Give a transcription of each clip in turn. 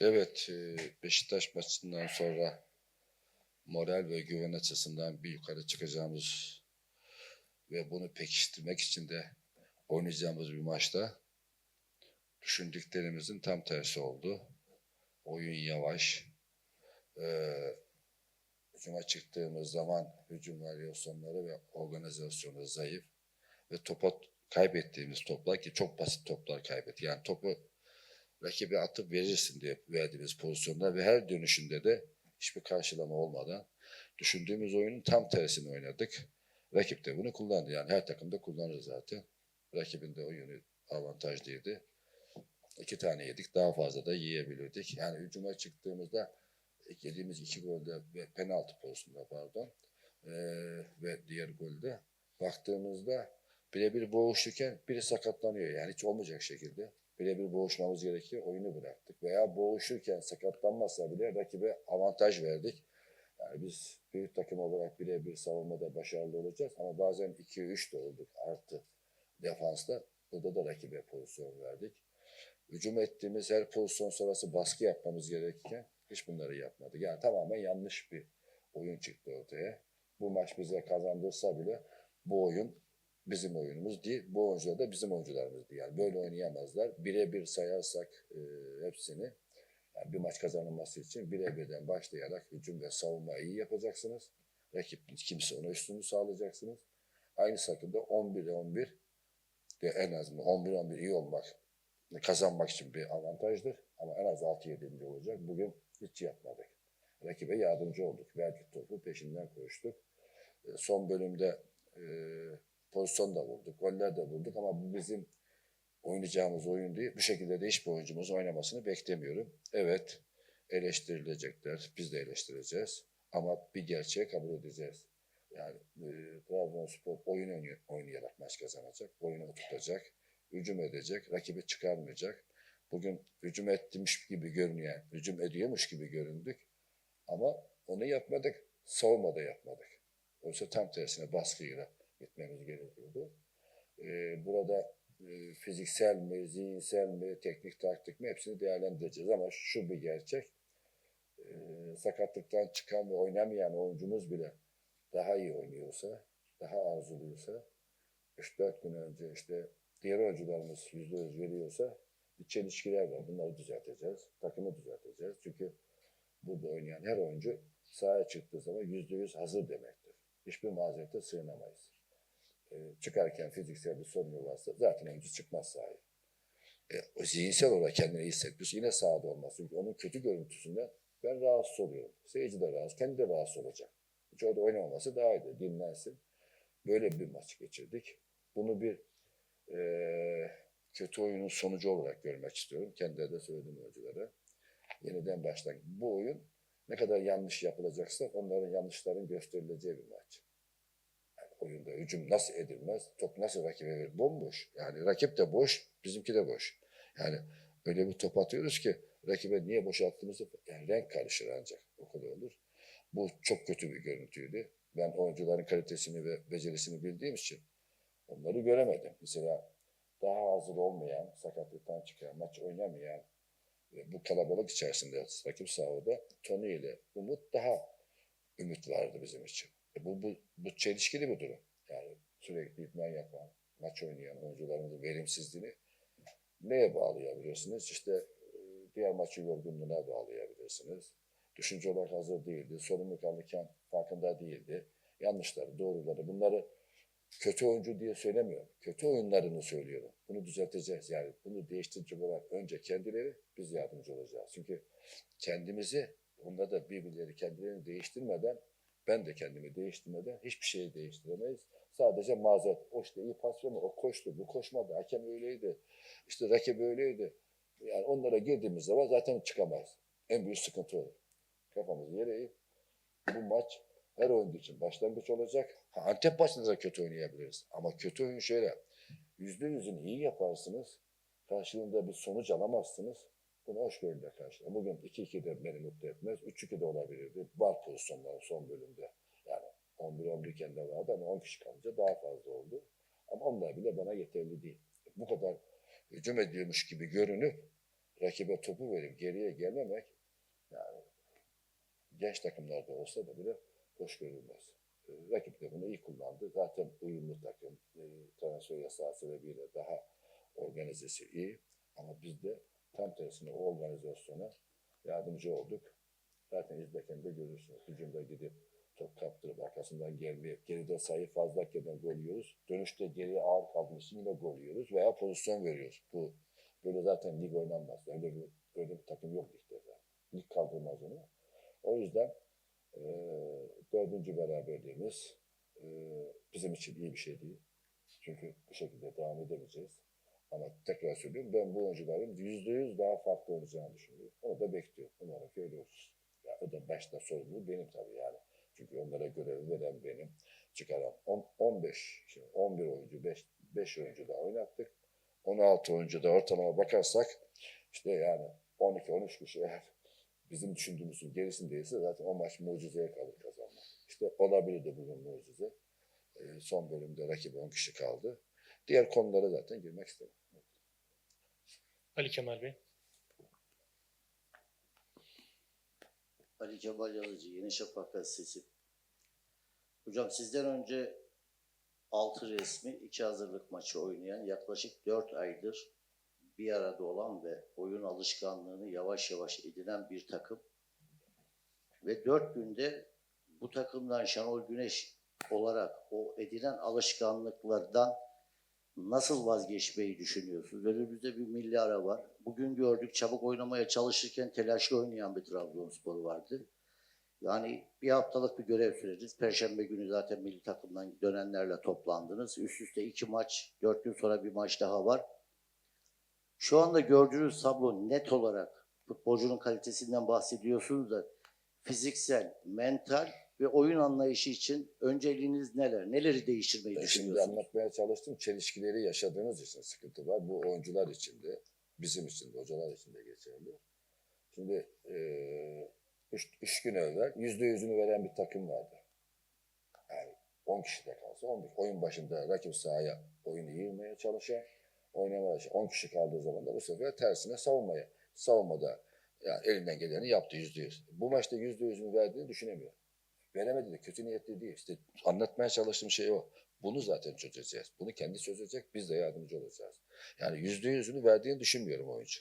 Evet, e, Beşiktaş maçından sonra moral ve güven açısından bir yukarı çıkacağımız ve bunu pekiştirmek için de oynayacağımız bir maçta düşündüklerimizin tam tersi oldu. Oyun yavaş. Ee, hücuma çıktığımız zaman hücum varyasyonları ve organizasyonu zayıf ve topa kaybettiğimiz toplar ki çok basit toplar kaybetti. Yani topu rakibe atıp verirsin diye verdiğimiz pozisyonda ve her dönüşünde de hiçbir karşılama olmadan düşündüğümüz oyunun tam tersini oynadık. Rakip de bunu kullandı. Yani her takımda kullanır zaten. Rakibin de oyunu avantajlıydı. İki tane yedik. Daha fazla da yiyebilirdik. Yani hücuma çıktığımızda yediğimiz iki golde ve penaltı pozisyonunda pardon ee, ve diğer golde baktığımızda birebir boğuşurken biri sakatlanıyor. Yani hiç olmayacak şekilde birebir boğuşmamız gerekiyor. Oyunu bıraktık. Veya boğuşurken sakatlanmazsa bile rakibe avantaj verdik. Yani biz büyük takım olarak birebir savunmada başarılı olacağız. Ama bazen 2-3 de olduk artı defansta. Burada da rakibe pozisyon verdik. Hücum ettiğimiz her pozisyon sonrası baskı yapmamız gerekirken hiç bunları yapmadık. Yani tamamen yanlış bir oyun çıktı ortaya. Bu maç bize kazandırsa bile bu oyun bizim oyunumuz değil. Bu oyuncular da bizim oyuncularımız değil. Yani böyle oynayamazlar. Birebir sayarsak e, hepsini yani bir maç kazanılması için birebirden başlayarak hücum ve savunma iyi yapacaksınız. Rakip kimse ona üstünlüğü sağlayacaksınız. Aynı şekilde 11'e 11 de en azından 11-11 iyi olmak kazanmak için bir avantajdır. Ama en az 6-7. olacak. Bugün hiç yapmadık. Rakibe yardımcı olduk. Verdik topu peşinden koştuk. E, son bölümde e, pozisyon da bulduk, goller de bulduk ama bu bizim oynayacağımız oyun değil. Bu şekilde de hiçbir oyuncumuz oynamasını beklemiyorum. Evet, eleştirilecekler, biz de eleştireceğiz. Ama bir gerçeği kabul edeceğiz. Yani e, Trabzonspor oyun oynayarak maç kazanacak, oyunu oturtacak, hücum edecek, rakibi çıkarmayacak. Bugün hücum etmiş gibi görünüyor, hücum ediyormuş gibi göründük. Ama onu yapmadık, savunmada yapmadık. Oysa tam tersine baskıyla gitmemiz gerekiyordu. Ee, burada e, fiziksel mi, zihinsel mi, teknik taktik mi hepsini değerlendireceğiz ama şu bir gerçek. Ee, sakatlıktan çıkan ve oynamayan oyuncumuz bile daha iyi oynuyorsa, daha arzuluyorsa, 3-4 gün önce işte diğer oyuncularımız %100 veriyorsa bir çelişkiler var. Bunları düzelteceğiz. Takımı düzelteceğiz. Çünkü burada oynayan her oyuncu sahaya çıktığı zaman %100 hazır demektir. Hiçbir mazerete sığınamayız. Ee, çıkarken fiziksel bir sorunu varsa zaten oyuncu çıkmaz sahaya. E, zihinsel olarak kendini iyi hissetmiş yine sahada olmaz. Çünkü onun kötü görüntüsünden ben rahatsız oluyorum. Seyirci de rahatsız, kendi de rahatsız olacak. Hiç orada oynamaması daha iyi. Dinlensin. Böyle bir maç geçirdik. Bunu bir e, kötü oyunun sonucu olarak görmek istiyorum. Kendileri de söyledim oyunculara. Yeniden baştan. Bu oyun ne kadar yanlış yapılacaksa onların yanlışların gösterileceği bir maç. Oyunda hücum nasıl edilmez, top nasıl rakibe verir, bomboş. Yani rakip de boş, bizimki de boş. Yani öyle bir top atıyoruz ki rakibe niye boş attığımızı yani renk karışır ancak o kadar olur. Bu çok kötü bir görüntüydü. Ben oyuncuların kalitesini ve becerisini bildiğim için onları göremedim. Mesela daha hazır olmayan, sakatlıktan çıkan, maç oynamayan ve bu kalabalık içerisinde rakip sahada Tony ile Umut daha ümit vardı bizim için. E bu, bu, bu çelişkili bir durum. Yani sürekli idman yapan, maç oynayan oyuncularımızın verimsizliğini neye bağlayabilirsiniz? İşte e, diğer maçı yorgunluğuna bağlayabilirsiniz. Düşünce olarak hazır değildi, sorumluluk alırken farkında değildi. Yanlışları, doğruları bunları kötü oyuncu diye söylemiyorum. Kötü oyunlarını söylüyorum. Bunu düzelteceğiz. Yani bunu değiştirici olarak önce kendileri biz yardımcı olacağız. Çünkü kendimizi onlar da birbirleri kendilerini değiştirmeden ben de kendimi değiştirmeden hiçbir şeyi değiştiremeyiz. Sadece mazeret. O işte iyi pas verme, o koştu, bu koşmadı, hakem öyleydi, işte rakip öyleydi. Yani onlara girdiğimiz zaman zaten çıkamayız. En büyük sıkıntı olur. Kafamızı yere eğip bu maç her oyuncu için başlangıç olacak. Ha, Antep maçında da kötü oynayabiliriz. Ama kötü oyun şöyle. Yüzde yüzünü iyi yaparsınız. Karşılığında bir sonuç alamazsınız. Bunu hoşgörüyle karşılayın. Bugün 2-2 de beni mutlu etmez. 3-2 de olabilirdi. Var pozisyonlar son bölümde. Yani 11-11 iken de vardı ama 10 kişi kalınca daha fazla oldu. Ama onlar bile bana yeterli değil. Bu kadar hücum ediyormuş gibi görünüp rakibe topu verip geriye gelmemek yani genç takımlarda olsa da bile hoş görülmez. E, rakip de bunu iyi kullandı. Zaten uyumlu takım. E, transfer yasağı sebebiyle daha organizesi iyi. Ama biz de tam tersine o organizasyona yardımcı olduk. Zaten izlerken de görürsünüz. Hücumda gidip top kaptırıp arkasından gelmeyip geride sayı fazlayken gol yiyoruz. Dönüşte geriye ağır için yine gol yiyoruz veya pozisyon veriyoruz. Bu böyle zaten lig oynanmaz. Öyle bir, bir takım yok ligde. Lig kaldırmaz onu. O yüzden e, dördüncü beraberliğimiz e, bizim için iyi bir şey değil. Çünkü bu şekilde devam edemeyeceğiz. Ama tekrar söylüyorum ben bu oyuncuların yüzde yüz daha farklı olacağını düşünüyorum. Onu da bekliyorum. Umarım ki öyle olur. Ya, o da başta sorumlu benim tabii yani. Çünkü onlara görev veren benim. Çıkaran 10, 15, şimdi 11 oyuncu, 5, 5 oyuncu da oynattık. 16 oyuncu da ortalama bakarsak işte yani 12-13 kişi eğer bizim düşündüğümüzün gerisindeyse zaten o maç mucizeye kalır kazanmak. İşte olabilirdi bugün mucize. Ee, son bölümde rakip 10 kişi kaldı. Diğer konulara zaten girmek istemem. Ali Kemal Bey. Ali Kemal Yalıcı, Yeni Şafak Gazetesi. Hocam sizden önce 6 resmi, 2 hazırlık maçı oynayan yaklaşık 4 aydır bir arada olan ve oyun alışkanlığını yavaş yavaş edinen bir takım. Ve 4 günde bu takımdan Şenol Güneş olarak o edinen alışkanlıklardan nasıl vazgeçmeyi düşünüyorsunuz? Önümüzde bir milli ara var. Bugün gördük çabuk oynamaya çalışırken telaşlı oynayan bir Trabzonspor vardı. Yani bir haftalık bir görev süreniz. Perşembe günü zaten milli takımdan dönenlerle toplandınız. Üst üste iki maç, dört gün sonra bir maç daha var. Şu anda gördüğünüz tablo net olarak futbolcunun kalitesinden bahsediyorsunuz da fiziksel, mental ve oyun anlayışı için önceliğiniz neler? Neleri değiştirmeyi şimdi düşünüyorsunuz? anlatmaya çalıştım. Çelişkileri yaşadığımız için sıkıntı var. Bu oyuncular için de, bizim için de, hocalar için de geçerli. Şimdi eee üç, üç gün evvel yüzde yüzünü veren bir takım vardı. Yani 10 kişi de kalsa 11. Oyun başında rakip sahaya oyunu yığmaya çalışan, oynamaya çalışan 10 kişi kaldığı zaman da bu sefer tersine savunmaya. Savunmada yani elinden geleni yaptı yüzde yüz. Bu maçta yüzde yüzünü verdiğini düşünemiyorum. Veremedi de kötü niyetli değil. İşte anlatmaya çalıştığım şey o. Bunu zaten çözeceğiz. Bunu kendi çözecek, biz de yardımcı olacağız. Yani yüzde yüzünü verdiğini düşünmüyorum oyuncu.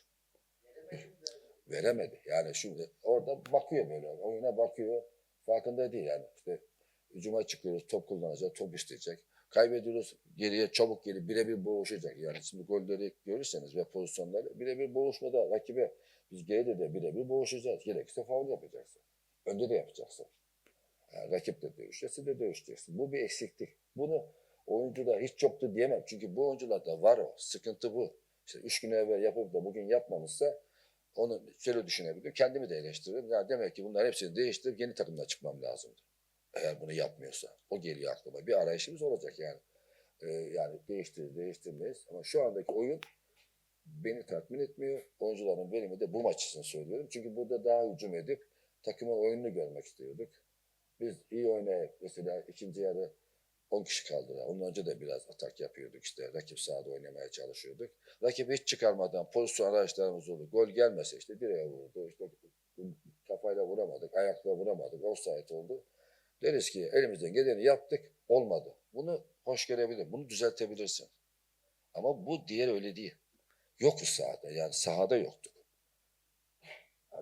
Veremedi. Yani şimdi orada bakıyor böyle, oyuna bakıyor. Farkında değil yani. İşte hücuma çıkıyoruz, top kullanacak, top isteyecek. Kaybediyoruz, geriye çabuk gelip birebir boğuşacak. Yani şimdi golleri görürseniz ve pozisyonları birebir boğuşmada rakibe biz geride de birebir boğuşacağız. Gerekirse faul yapacaksın. Önde de yapacaksın. Yani rakip de dövüşeceksin de dövüşeceksin. Bu bir eksiklik. Bunu oyuncuda hiç yoktu diyemem. Çünkü bu oyuncularda var o. Sıkıntı bu. İşte üç gün evvel yapıp da bugün yapmamışsa onu şöyle düşünebilirim. Kendimi de eleştiririm. Ya demek ki bunlar hepsini değiştirip yeni takımdan çıkmam lazımdı. Eğer bunu yapmıyorsa. O geliyor aklıma. Bir arayışımız olacak yani. Ee, yani değiştirir, değiştirmeyiz. Ama şu andaki oyun beni tatmin etmiyor. Oyuncuların verimi de bu maç için söylüyorum. Çünkü burada daha hücum edip takımın oyununu görmek istiyorduk. Biz iyi oynayıp mesela ikinci yarı 10 kişi kaldılar. Ondan önce de biraz atak yapıyorduk işte. Rakip sahada oynamaya çalışıyorduk. Rakip hiç çıkarmadan pozisyon arayışlarımız oldu. Gol gelmese işte direğe vurdu. İşte kafayla vuramadık, ayakla vuramadık. Offside oldu. Deriz ki elimizden geleni yaptık. Olmadı. Bunu hoş görebilir. Bunu düzeltebilirsin. Ama bu diğer öyle değil. Yokuz sahada. Yani sahada yoktuk.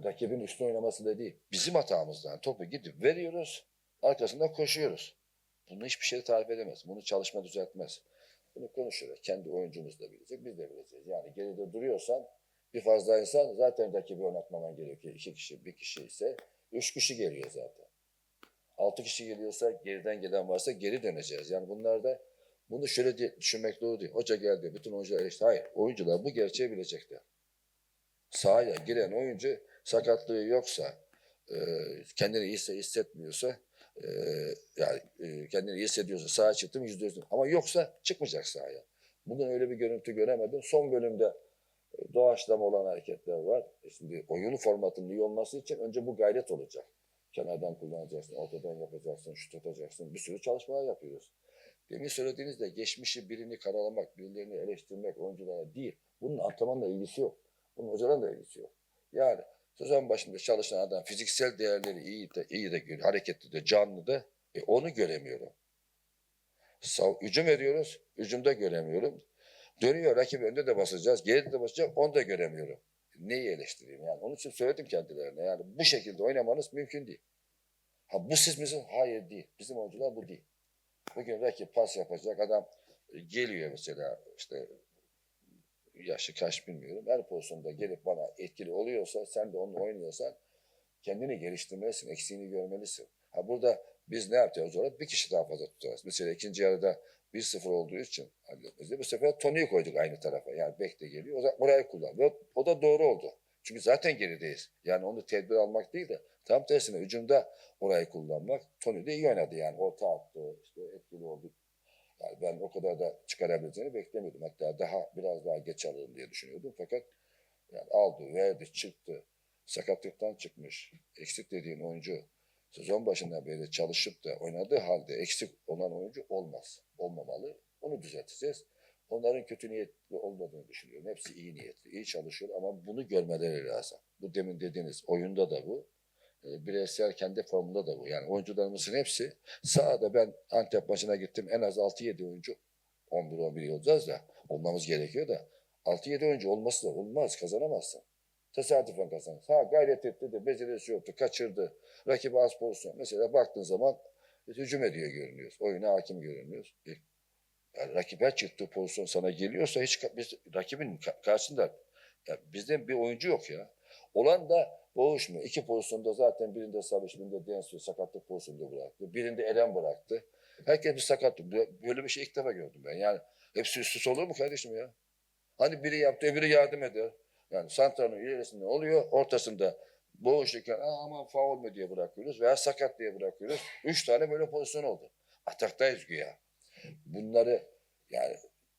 Rakibin üstüne oynaması da değil. Bizim hatamızdan topu gidip veriyoruz. Arkasından koşuyoruz. Bunu hiçbir şey tarif edemez. Bunu çalışma düzeltmez. Bunu konuşuyoruz. Kendi oyuncumuz da bilecek, biz de bileceğiz. Yani geride duruyorsan bir fazla insan zaten rakibi oynatmaman gerekiyor. İki kişi, bir kişi ise üç kişi geliyor zaten. Altı kişi geliyorsa geriden gelen varsa geri döneceğiz. Yani bunlarda bunu şöyle diye, düşünmek doğru değil. Hoca geldi, bütün oyuncular eleştirdi. Hayır, oyuncular bu gerçeği bilecekler. Sahaya giren oyuncu sakatlığı yoksa, e, kendini iyi hissetmiyorsa, e, yani e, kendini iyi hissediyorsa sahaya çıktım yüzde yüz. Ama yoksa çıkmayacak sahaya. Bugün öyle bir görüntü göremedim. Son bölümde e, doğaçlama olan hareketler var. E Şimdi oyunun formatının iyi olması için önce bu gayret olacak. Kenardan kullanacaksın, ortadan yapacaksın, şut atacaksın. Bir sürü çalışmalar yapıyoruz. Demin söylediğinizde geçmişi birini karalamak, birilerini eleştirmek oyunculara değil. Bunun antrenmanla ilgisi yok. Bunun hocaların da ilgisi yok. Yani sezon başında çalışan adam fiziksel değerleri iyi de iyi de. Hareketli de canlı da e, onu göremiyorum. Sav, hücum ediyoruz. Hücumda göremiyorum. Dönüyor rakip önde de basacağız. Geride de basacak. Onu da göremiyorum. Neyi eleştireyim yani? Onun için söyledim kendilerine. Yani bu şekilde oynamanız mümkün değil. Ha bu siz misin? Hayır değil. Bizim oyuncular bu değil. Bugün rakip pas yapacak adam e, geliyor mesela işte yaşı kaç bilmiyorum. Her pozisyonda gelip bana etkili oluyorsa sen de onunla oynuyorsan kendini geliştirmelisin, eksiğini görmelisin. Ha burada biz ne yapacağız orada? Bir kişi daha fazla tutacağız. Mesela ikinci yarıda 1-0 olduğu için bu sefer Tony'yi koyduk aynı tarafa. Yani bek de geliyor. O da orayı kullan. Ve o da doğru oldu. Çünkü zaten gerideyiz. Yani onu tedbir almak değil de tam tersine hücumda orayı kullanmak. Tony de iyi oynadı yani. Orta attı, işte etkili oldu. Yani ben o kadar da çıkarabileceğini beklemiyordum. Hatta daha biraz daha geç alırım diye düşünüyordum. Fakat yani aldı, verdi, çıktı. Sakatlıktan çıkmış. Eksik dediğin oyuncu sezon başından beri çalışıp da oynadığı halde eksik olan oyuncu olmaz. Olmamalı. Onu düzelteceğiz. Onların kötü niyetli olmadığını düşünüyorum. Hepsi iyi niyetli, iyi çalışıyor ama bunu görmeleri lazım. Bu demin dediğiniz oyunda da bu. E, Bireysel kendi formunda da bu. Yani oyuncularımızın hepsi sahada ben Antep maçına gittim en az 6-7 oyuncu 11-11 olacağız da olmamız gerekiyor da 6-7 oyuncu olması da olmaz kazanamazsın. Tesadüfen kazanır. Ha gayret etti de becerisi yoktu, kaçırdı. Rakibi az pozisyon. Mesela baktığın zaman hücum ediyor görünüyoruz. Oyuna hakim görünüyoruz. E, yani rakip her çıktığı pozisyon sana geliyorsa hiç biz rakibin ka- karşısında ya bizden bir oyuncu yok ya. Olan da Boğuş mu? İki pozisyonda zaten birinde Savic, birinde Densu sakatlık pozisyonda bıraktı. Birinde Eren bıraktı. Herkes bir sakatlık. Böyle bir şey ilk defa gördüm ben. Yani hepsi üst üste olur mu kardeşim ya? Hani biri yaptı, öbürü yardım eder. Yani Santra'nın ilerisinde oluyor, ortasında boğuşurken aman faul mü diye bırakıyoruz veya sakat diye bırakıyoruz. Üç tane böyle pozisyon oldu. Ataktayız güya. Bunları yani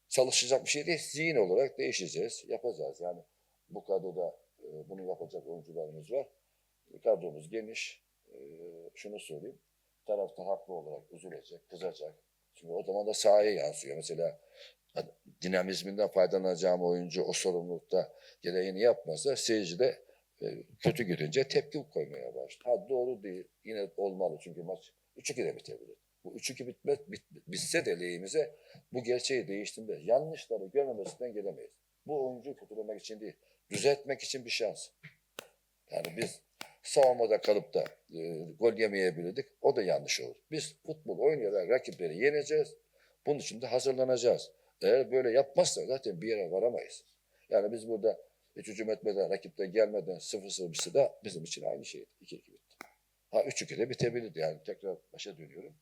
çalışacak bir şey değil. Zihin olarak değişeceğiz, yapacağız. Yani bu kadroda e, bunu yapacak oyuncularımız var. Kadromuz geniş. E, şunu söyleyeyim. Tarafta haklı olarak üzülecek, kızacak. Çünkü o zaman da sahaya yansıyor. Mesela dinamizminden faydalanacağım oyuncu o sorumlulukta gereğini yapmasa seyirci de e, kötü görünce tepki koymaya başlar. Ha doğru değil. Yine olmalı çünkü maç 3-2 de bitebilir. Bu 3-2 bitmez, bit, bitse de lehimize bu gerçeği değiştirmez. Yanlışları görmemesinden gelemeyiz. Bu oyuncuyu kötülemek için değil, düzeltmek için bir şans. Yani biz savunmada kalıp da e, gol yemeyebilirdik. O da yanlış olur. Biz futbol oynayarak rakipleri yeneceğiz. Bunun için de hazırlanacağız. Eğer böyle yapmazsak zaten bir yere varamayız. Yani biz burada hiç hücum etmeden, rakipte gelmeden 0-0 bitse de bizim için aynı şeydi. 2-2 bitti. Ha 3-2 de bitebilirdi. Yani tekrar başa dönüyorum.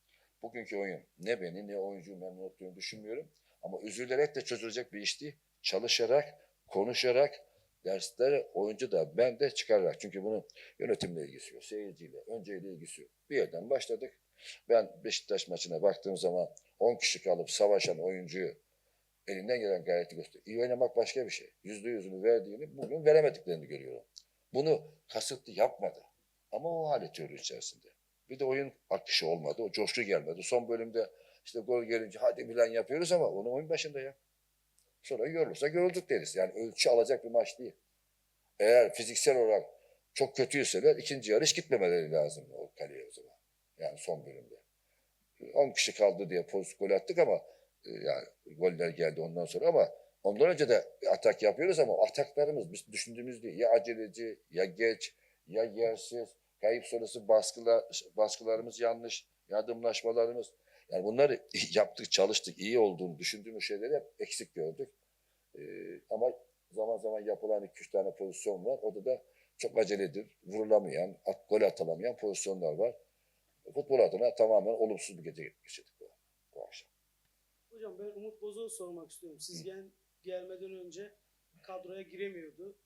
Bugünkü oyun ne beni ne oyuncuyu memnun ettiğini düşünmüyorum. Ama üzülerek de çözülecek bir iş değil. Çalışarak, konuşarak, dersleri oyuncu da ben de çıkararak. Çünkü bunun yönetimle ilgisi yok, seyirciyle, önceyle ilgisi yok. Bir yerden başladık. Ben Beşiktaş maçına baktığım zaman 10 kişi kalıp savaşan oyuncuyu elinden gelen gayreti göster. İyi oynamak başka bir şey. Yüzde yüzünü verdiğini bugün veremediklerini görüyorum. Bunu kasıtlı yapmadı. Ama o hale teori içerisinde. Bir de oyun akışı olmadı. O coşku gelmedi. Son bölümde işte gol gelince hadi bilen yapıyoruz ama onu oyun başında yap. Sonra yorulursa yorulduk deriz. Yani ölçü alacak bir maç değil. Eğer fiziksel olarak çok kötüyseler ikinci yarı hiç gitmemeleri lazım o kaleye o zaman. Yani son bölümde. 10 kişi kaldı diye pozisyon gol attık ama e, yani goller geldi ondan sonra ama ondan önce de atak yapıyoruz ama ataklarımız biz düşündüğümüz değil. Ya aceleci, ya geç, ya yersiz, kayıp sonrası baskılar, baskılarımız yanlış, yardımlaşmalarımız. Yani bunları yaptık, çalıştık, iyi olduğunu düşündüğümüz şeyleri hep eksik gördük. Ee, ama zaman zaman yapılan iki üç tane pozisyon var. Orada da çok aceledir, vurulamayan, at, gol atılamayan pozisyonlar var. Futbol adına tamamen olumsuz bir gece geçirdik bu, bu akşam. Hocam ben Umut Bozok'u sormak istiyorum. Siz gel, gelmeden önce kadroya giremiyordu.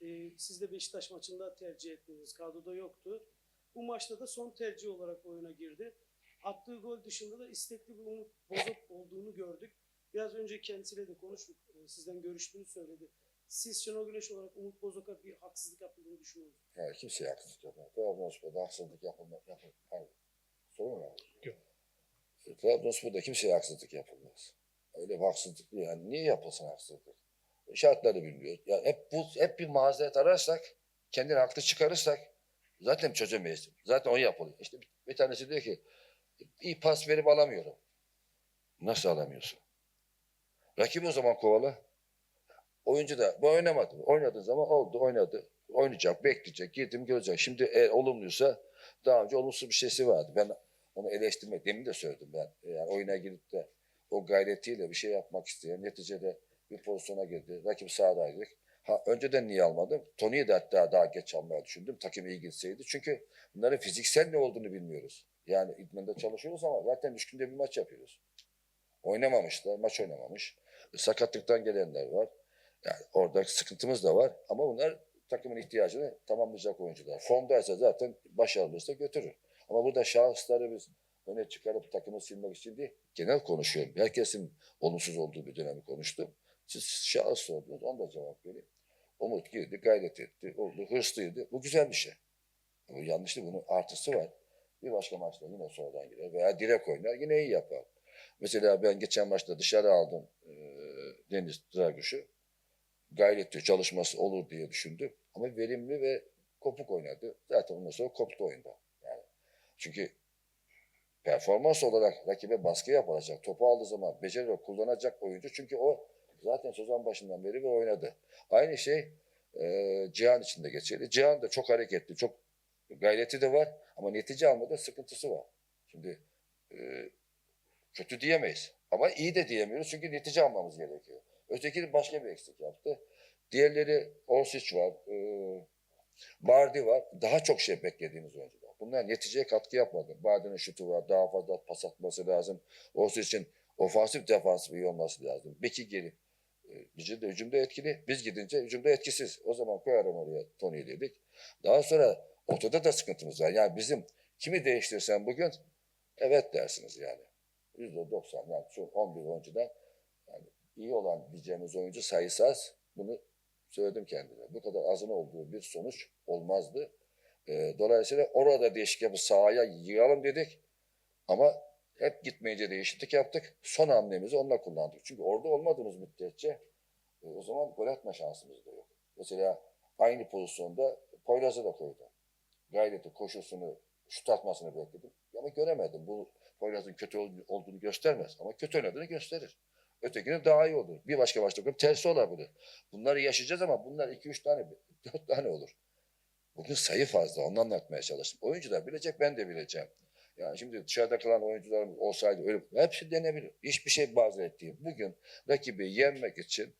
Ee, siz de Beşiktaş maçında tercih ettiniz. Kadroda yoktu. Bu maçta da son tercih olarak oyuna girdi. Attığı gol dışında da istekli bir Umut Bozok olduğunu gördük. Biraz önce kendisiyle de konuştuk. Ee, Sizden görüştüğünü söyledi. Siz Şenol Güneş olarak Umut Bozok'a bir haksızlık yapıldığını düşünüyor musunuz? Yani kimseye haksızlık yapmaz. Trabzonspor'da haksızlık yapılmaz. Yapıl, pardon. Sorun mu? Yok. E, Trabzonspor'da kimseye haksızlık yapılmaz. Öyle bir haksızlık değil. Yani niye yapılsın haksızlık? E, şartları bilmiyor. Ya hep bu hep bir mazeret ararsak, kendini haklı çıkarırsak zaten çözemeyiz. Zaten o yapılıyor. İşte bir, bir tanesi diyor ki iyi pas verip alamıyorum. Nasıl alamıyorsun? Rakibi o zaman kovala. Oyuncu da bu oynamadı. Oynadığı zaman oldu, oynadı. Oynayacak, bekleyecek, girdim görecek. Şimdi eğer olumluysa daha önce olumsuz bir şeysi vardı. Ben onu eleştirmek, demin de söyledim ben. Yani oyuna girip de o gayretiyle bir şey yapmak isteyen, neticede bir pozisyona girdi. Rakip sahadaydık. Ha, önceden niye almadım? Tony'yi de hatta daha geç almaya düşündüm. Takım iyi gitseydi. Çünkü bunların fiziksel ne olduğunu bilmiyoruz. Yani idmanda çalışıyoruz ama zaten üç günde bir maç yapıyoruz. Oynamamışlar, maç oynamamış. E, Sakatlıktan gelenler var. Yani orada sıkıntımız da var ama bunlar takımın ihtiyacını tamamlayacak oyuncular. Formdaysa zaten başarılıysa götürür. Ama burada şahısları biz öne çıkarıp takımı silmek için değil, genel konuşuyorum. Herkesin olumsuz olduğu bir dönemi konuştum. Siz şahıs sordunuz, ona da cevap vereyim. Umut girdi, gayret etti, oldu, hırslıydı. Bu güzel bir şey. Bu yanlış değil, bunun artısı var. Bir başka maçta yine sonradan girer veya direkt oynar, yine iyi yapar. Mesela ben geçen maçta dışarı aldım e, Deniz Draguş'u. Gayretli çalışması olur diye düşündüm. Ama verimli ve kopuk oynadı. Zaten ondan sonra koptu oyunda. Yani çünkü performans olarak rakibe baskı yapılacak. Topu aldığı zaman beceri kullanacak oyuncu. Çünkü o zaten sezon başından beri ve oynadı. Aynı şey e, Cihan için de geçerli. Cihan da çok hareketli, çok gayreti de var ama netice almada sıkıntısı var. Şimdi e, kötü diyemeyiz ama iyi de diyemiyoruz çünkü netice almamız gerekiyor. Öteki başka bir eksik yaptı. Diğerleri Orsic var, e, Bardi var. Daha çok şey beklediğimiz oyuncular. Bunlar neticeye katkı yapmadı. Bardi'nin şutu var, daha fazla pas atması lazım. Orsic'in ofansif defansif iyi olması lazım. Beki geri. E, Bizi de hücumda etkili. Biz gidince hücumda etkisiz. O zaman koyarım oraya Tony'yi dedik. Daha sonra ortada da sıkıntımız var. Yani bizim kimi değiştirsen bugün evet dersiniz yani. Yüzde doksan yani şu 11 oyuncudan yani iyi olan diyeceğimiz oyuncu sayısı az. Bunu söyledim kendime. Bu kadar azın olduğu bir sonuç olmazdı. Ee, dolayısıyla orada değişik yapıp sahaya yığalım dedik. Ama hep gitmeyince değişiklik yaptık. Son hamlemizi onunla kullandık. Çünkü orada olmadığımız müddetçe e, o zaman gol atma şansımız da yok. Mesela aynı pozisyonda Poyraz'ı da koydu. Gayreti, koşusunu, şut atmasını bekledim. Ama göremedim. Bu Poyraz'ın kötü ol- olduğunu göstermez. Ama kötü oynadığını gösterir. Ötekinin daha iyi olur. Bir başka başta tersi olabilir. Bunları yaşayacağız ama bunlar iki üç tane, dört tane olur. Bugün sayı fazla. Onu anlatmaya çalıştım. Oyuncular bilecek, ben de bileceğim. Yani şimdi dışarıda kalan oyuncularımız olsaydı öyle hepsi denebilir. Hiçbir şey bazı ettiğim. Bugün rakibi yenmek için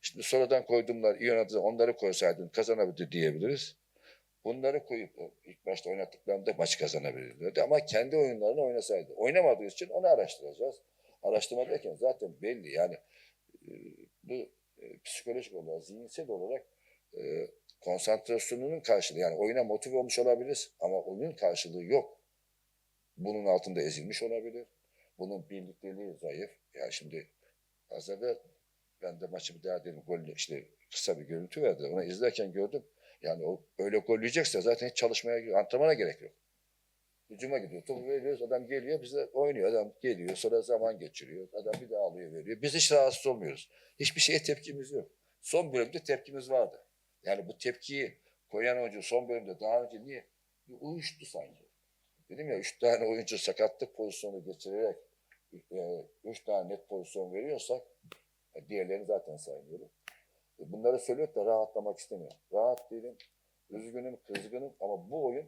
şimdi sonradan koydumlar iyi oynadı onları koysaydın kazanabilirdi diyebiliriz. Bunları koyup e, ilk başta oynattıklarında maç kazanabilirlerdi ama kendi oyunlarını oynasaydı. Oynamadığı için onu araştıracağız. Araştırma derken zaten belli yani e, bu e, psikolojik olarak, zihinsel olarak konsantrasyonunun karşılığı yani oyuna motive olmuş olabiliriz ama oyunun karşılığı yok. Bunun altında ezilmiş olabilir. Bunun birlikteliği zayıf. Yani şimdi az evvel ben de maçı bir daha dedim. Gol, işte kısa bir görüntü verdi. Onu izlerken gördüm. Yani o öyle gol zaten hiç çalışmaya, antrenmana gerek yok. Hücuma gidiyor. Topu veriyoruz. Adam geliyor. Bize oynuyor. Adam geliyor. Sonra zaman geçiriyor. Adam bir daha alıyor veriyor. Biz hiç rahatsız olmuyoruz. Hiçbir şeye tepkimiz yok. Son bölümde tepkimiz vardı. Yani bu tepkiyi koyan oyuncu son bölümde daha önce niye? Bir uyuştu sanki. Dedim ya üç tane oyuncu sakatlık pozisyonu geçirerek e, üç tane net pozisyon veriyorsak e, diğerlerini zaten saymıyorum. E, Bunları söylüyor da rahatlamak istemiyorum. Rahat değilim. Üzgünüm, kızgınım ama bu oyun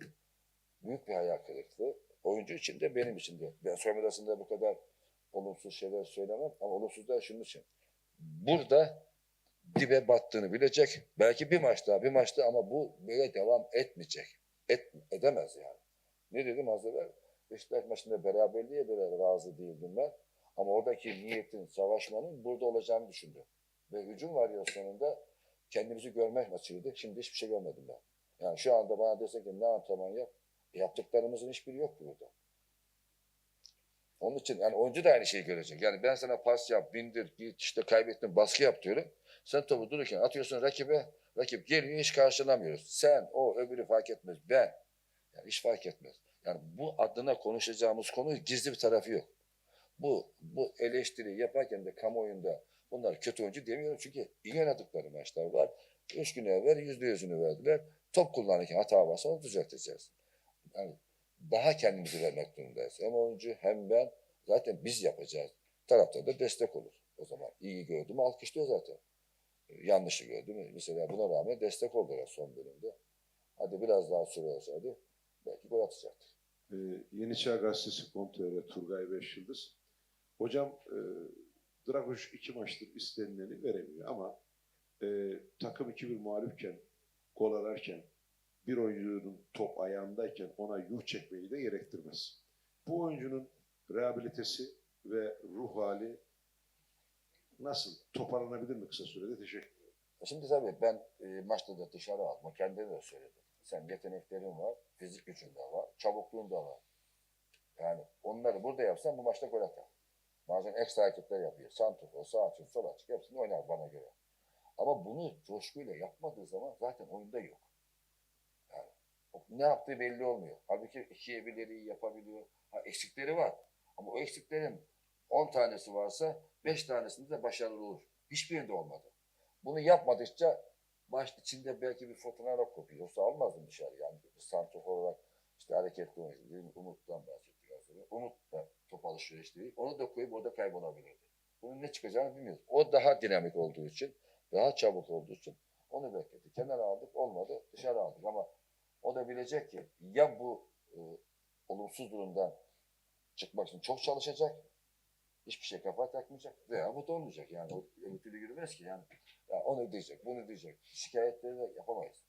büyük bir hayal kırıklığı. Oyuncu için de benim için de. Ben soyunma odasında bu kadar olumsuz şeyler söylemem ama olumsuz da şunun için. Burada dibe battığını bilecek. Belki bir maç daha, bir maç daha ama bu böyle devam etmeyecek. Et, edemez yani. Ne dedim az evvel? Beşiktaş maçında beraberliğe bile razı değildim ben. Ama oradaki niyetin, savaşmanın burada olacağını düşündüm. Ve hücum varyasyonunda kendimizi görme maçıydı. Şimdi hiçbir şey görmedim ben. Yani şu anda bana desen ki ne antrenman yap, e, yaptıklarımızın hiçbiri yok burada. Onun için yani oyuncu da aynı şeyi görecek. Yani ben sana pas yap, bindir, git işte kaybettin, baskı yap diyorum. Sen topu dururken atıyorsun rakibe, rakip geliyor hiç karşılamıyoruz. Sen, o, öbürü fark etmez. Ben. Yani hiç fark etmez. Yani bu adına konuşacağımız konu gizli bir tarafı yok. Bu, bu eleştiri yaparken de kamuoyunda Bunlar kötü oyuncu demiyorum çünkü iyi oynadıkları maçlar var. Üç gün evvel yüzde yüzünü verdiler. Top kullanırken hata varsa onu düzelteceğiz. Yani daha kendimizi vermek durumundayız. Hem oyuncu hem ben zaten biz yapacağız. Taraftar da destek olur. O zaman iyi gördü mü alkışlıyor zaten. Yanlışı gördü mü? Mesela buna rağmen destek oldular son bölümde. Hadi biraz daha süre olsaydı belki gol atacaktı. Ee, Yeni Çağ Gazetesi kontörü Turgay Beş Yıldız. Hocam e, Dragoş iki maçtır istenileni veremiyor ama e, takım 2-1 mağlupken, gol ararken bir oyuncunun top ayağındayken ona yuh çekmeyi de gerektirmez. Bu oyuncunun rehabilitesi ve ruh hali nasıl? Toparlanabilir mi kısa sürede? Teşekkür ederim. Şimdi tabii ben e, maçta da dışarı alma kendine de söyledim. Sen yeteneklerin var, fizik gücün de var, çabukluğun da var. Yani onları burada yapsan bu maçta gol atar. Bazen ekstra hareketler yapıyor. Santrfor, sağ açık, sol açık hepsini oynar bana göre. Ama bunu coşkuyla yapmadığı zaman zaten oyunda yok. Yani ne yaptığı belli olmuyor. Halbuki ikiye birleri yapabiliyor. Ha, eksikleri var. Ama o eksiklerin 10 tanesi varsa 5 tanesinde de başarılı olur. Hiçbirinde olmadı. Bunu yapmadıkça maç içinde belki bir fırtınalar kopuyor. Yoksa almazdım dışarı yani. Bir santrofor olarak işte hareketli oyuncu. Umut'tan bahsettik. Umut da top alışverişleri. Onu da koyup orada kaybolabilirdi. Bunun ne çıkacağını bilmiyoruz. O daha dinamik olduğu için, daha çabuk olduğu için onu bekledik. Kenara aldık, olmadı. Dışarı aldık ama o da bilecek ki ya bu e, olumsuz durumdan çıkmak için çok çalışacak, hiçbir şey kafa takmayacak veya bu da olmayacak. Yani o öbür türlü yürümez ki yani. Ya onu diyecek, bunu diyecek. Şikayetleri de yapamayız.